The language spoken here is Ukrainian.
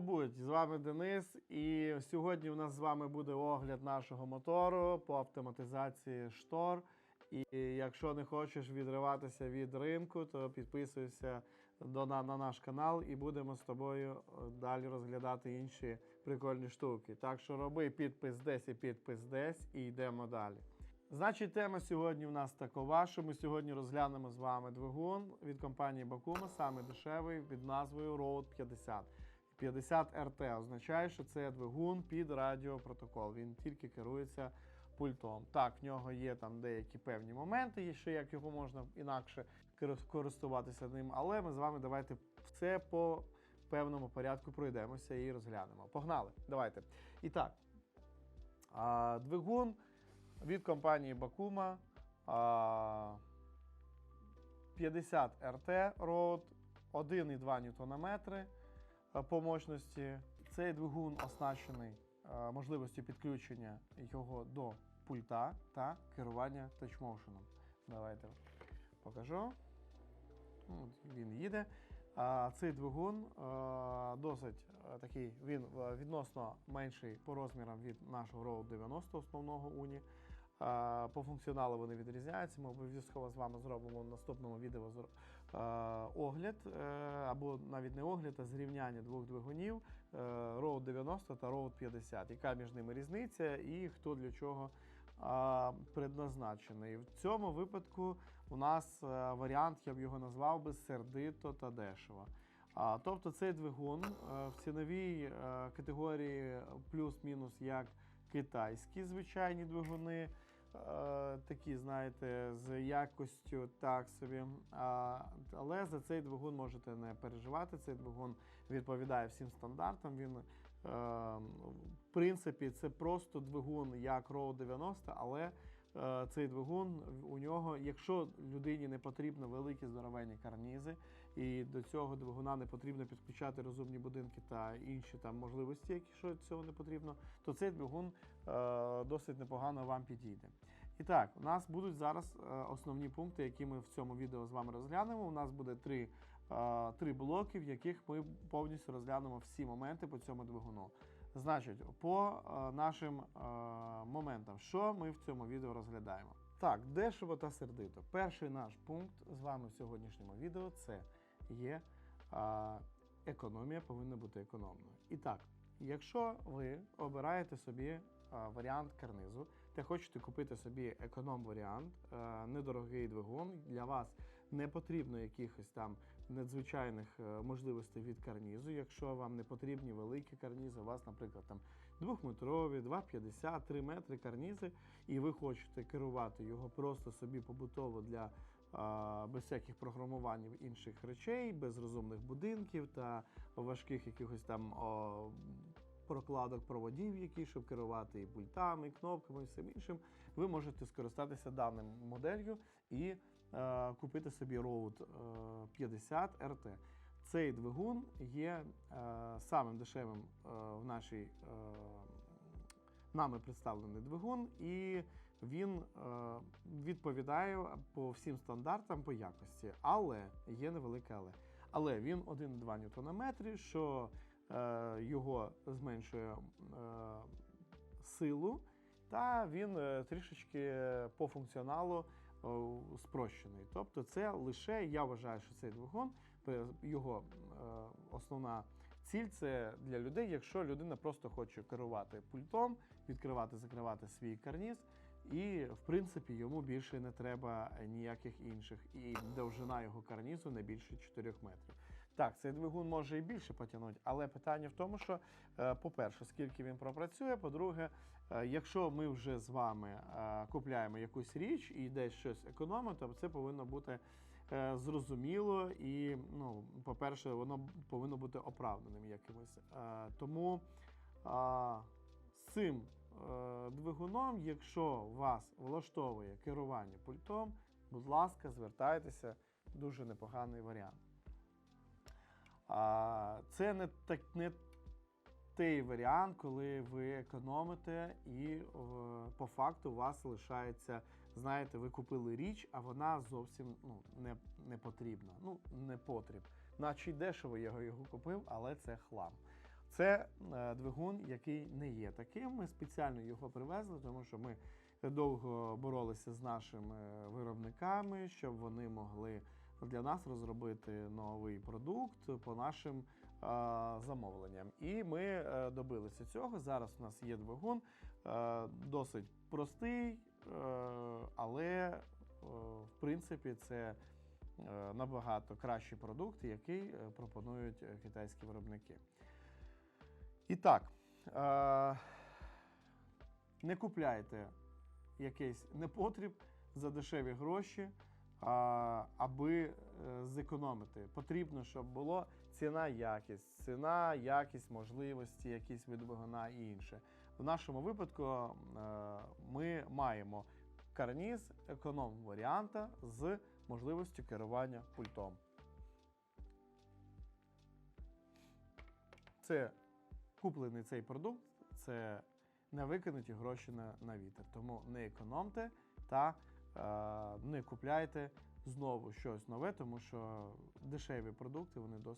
будь! З вами Денис, і сьогодні у нас з вами буде огляд нашого мотору по автоматизації штор. І якщо не хочеш відриватися від ринку, то підписуйся до, на, на наш канал і будемо з тобою е, далі розглядати інші прикольні штуки. Так що роби підпис десь і підпис десь і йдемо далі. Значить, тема сьогодні у нас такова, що ми сьогодні розглянемо з вами двигун від компанії Bakuma, саме дешевий під назвою Road 50. 50 RT означає, що це двигун під радіопротокол. Він тільки керується пультом. Так, в нього є там деякі певні моменти, ще як його можна інакше користуватися ним, але ми з вами давайте все по певному порядку пройдемося і розглянемо. Погнали! Давайте. І так, двигун від компанії Bakuma а, 50 RT Road, 1,2 Нм по мощності. Цей двигун оснащений е, можливістю підключення його до пульта та керування тачмоушеном. Давайте покажу. Ну, Він їде. Цей двигун е, досить е, такий, він е, відносно менший по розмірам від нашого Road 90 основного Уні. Е, По функціоналу вони відрізняються. Ми обов'язково з вами зробимо в наступному відео е, огляд, е, або навіть не огляд, а зрівняння двох двигунів е, Road 90 та Road 50. Яка між ними різниця і хто для чого предназначений. В цьому випадку у нас е, варіант, я б його назвав би сердито та дешево. Тобто цей двигун е, в ціновій е, категорії плюс-мінус як китайські звичайні двигуни. Такі, знаєте, з якостю так собі. А, але за цей двигун можете не переживати. Цей двигун відповідає всім стандартам. Він, е, в принципі, це просто двигун як Road 90, але е, цей двигун у нього, якщо людині не потрібно великі здоровенні карнізи, і до цього двигуна не потрібно підключати розумні будинки та інші там можливості, якщо цього не потрібно, то цей двигун е, досить непогано вам підійде. І так, у нас будуть зараз е, основні пункти, які ми в цьому відео з вами розглянемо. У нас буде три, е, три блоки, в яких ми повністю розглянемо всі моменти по цьому двигуну. Значить, по е, нашим моментам, що ми в цьому відео розглядаємо. Так, дешево та сердито. Перший наш пункт з вами в сьогоднішньому відео це є економія повинна бути економною. І так, якщо ви обираєте собі варіант карнизу, та хочете купити собі економ-варіант, е, недорогий двигун, для вас не потрібно якихось там надзвичайних е, можливостей від карнізу. Якщо вам не потрібні великі карнізи, у вас, наприклад, там двохметрові, 2,50, 3 метри карнізи, і ви хочете керувати його просто собі побутово для без всяких програмувань інших речей, без розумних будинків та важких якихось там о, прокладок проводів, які щоб керувати і пультами, і кнопками, і всім іншим, ви можете скористатися даним моделлю і е, купити собі Road е, 50 RT. Цей двигун є е, самим дешевим е, в нашій е, нами представлений двигун, і він е, відповідає по всім стандартам по якості. Але є невелике але. Але він 1,2 Нм, що його зменшує е, силу, та він е, трішечки по функціоналу е, спрощений. Тобто, це лише я вважаю, що цей двигун, його е, основна ціль це для людей, якщо людина просто хоче керувати пультом, відкривати, закривати свій карніз. І, в принципі, йому більше не треба ніяких інших. І довжина його карнізу не більше 4 метрів. Так, цей двигун може і більше потягнути, але питання в тому, що, е, по-перше, скільки він пропрацює. По-друге, е, якщо ми вже з вами е, купляємо якусь річ і десь щось економимо, то це повинно бути зрозуміло і, ну, по-перше, воно повинно бути оправданим якимось. Тому з цим двигуном, якщо вас влаштовує керування пультом, будь ласка, звертайтеся, дуже непоганий варіант. А, це не, так, не той варіант, коли ви економите, і е, по факту у вас лишається, знаєте, ви купили річ, а вона зовсім ну, не, не потрібна. Ну, не потріб. Наче й дешево я його, його купив, але це хлам. Це е, двигун, який не є таким. Ми спеціально його привезли, тому що ми довго боролися з нашими виробниками, щоб вони могли для нас розробити новий продукт по нашим замовленням. І ми е, добилися цього. Зараз у нас є двигун, е, досить простий, е, але в принципі це набагато кращий продукт, який пропонують китайські виробники. І так, не купляйте якийсь непотріб за дешеві гроші, аби е, зекономити. Потрібно, щоб було ціна, якість, ціна, якість, можливості, якісь від і інше. В нашому випадку е, ми маємо карніз економ варіанта з можливістю керування пультом. Це куплений цей продукт, це не викинуті гроші на, на вітер. Тому не економте та не купляйте знову щось нове, тому що дешеві продукти вони досить.